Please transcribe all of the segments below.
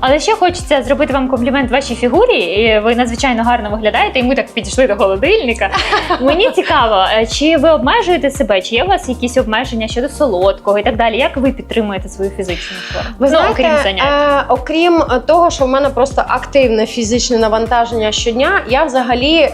Але ще хочеться зробити вам комплімент вашій фігурі. і Ви надзвичайно гарно виглядаєте, і ми так підійшли до холодильника. Мені цікаво, е, чи ви обмежуєте себе, чи є у вас якісь обмеження щодо солодкого і так далі? Як ви підтримуєте свою фізичну форму? Ви ну, знаєте, окрім занять. е, окрім того, що в мене просто активне фізичне навантаження щодня, я взагалі е,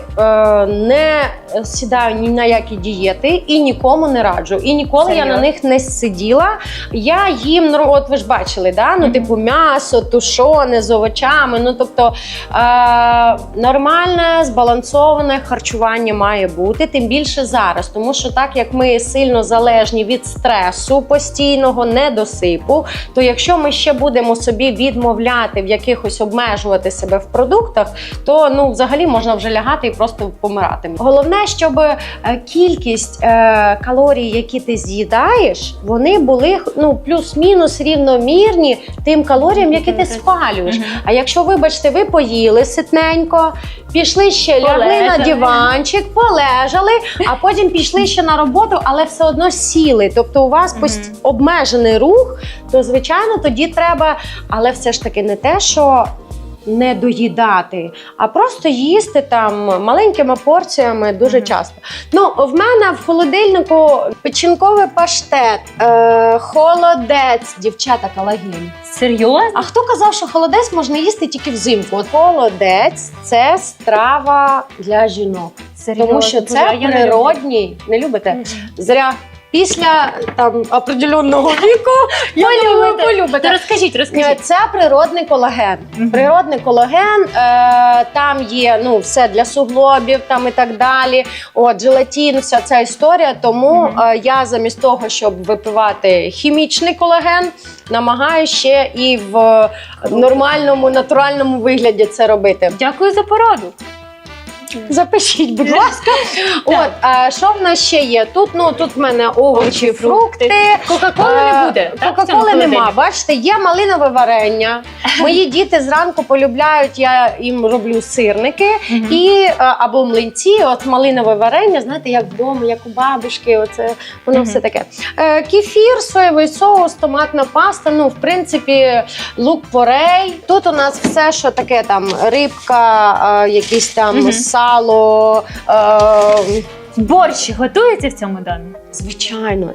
не сідаю ні на які дієти і нікому не раджу. І ніколи я на них не сиділа. Я їм, ну от ви ж бачили, да? ну, типу м'ясо, тушоне з овочами. Ну тобто е, нормальне, збалансоване харчування має бути, тим більше зараз. Тому що так як ми сильно залежні від стресу постійного, недосипу, то якщо ми ще будемо собі відмовляти в якихось обмежувати себе в продуктах, то ну взагалі можна вже лягати і просто помирати. Головне, щоб е, кількість е, калорій, які ти з'їдаєш, вони були ну плюс-мінус рівномірні тим калоріям, які ти спалюєш. А якщо, вибачте, ви поїли ситненько, пішли ще лягли на диванчик, полежали, а потім пішли ще на роботу, але все одно сіли. Тобто у вас обмежений рух, то звичайно тоді треба, але все ж таки не те, що. Не доїдати, а просто їсти там маленькими порціями дуже часто. Ну, в мене в холодильнику печінковий паштет, е, холодець, дівчата колаген. Серйозно? А хто казав, що холодець можна їсти тільки взимку? От холодець це страва для жінок, Серйозно? тому що це я не природній. Не любите? люблю. Зря. Після там определеного віку я думаю, Полюбите. То розкажіть, Е, розкажіть. Це природний колаген. Мгм. Природний колаген, е, там є ну, все для суглобів там і так далі. От, желатин, вся ця історія. Тому Мгм. е, я замість того, щоб випивати хімічний колаген, намагаюся ще і в нормальному, натуральному вигляді це робити. Дякую за пораду. Запишіть, будь ласка. От е, що в нас ще є? Тут ну тут в мене овочі, фрукти. Кока-коли Е, не буде. так, в Кока-коли нема. холодильнику? Бачите, є малинове варення. Мої діти зранку полюбляють, я їм роблю сирники і е, або млинці. От малинове варення, знаєте, як вдома, як у бабушки. Оце воно Мгм. все таке. Е, Кефір, соєвий соус, томатна паста. Ну, в принципі, лук порей. Тут у нас все, що таке там рибка, е, якісь там Мгм. Сало. Е, Борщ готується в цьому домі? звичайно,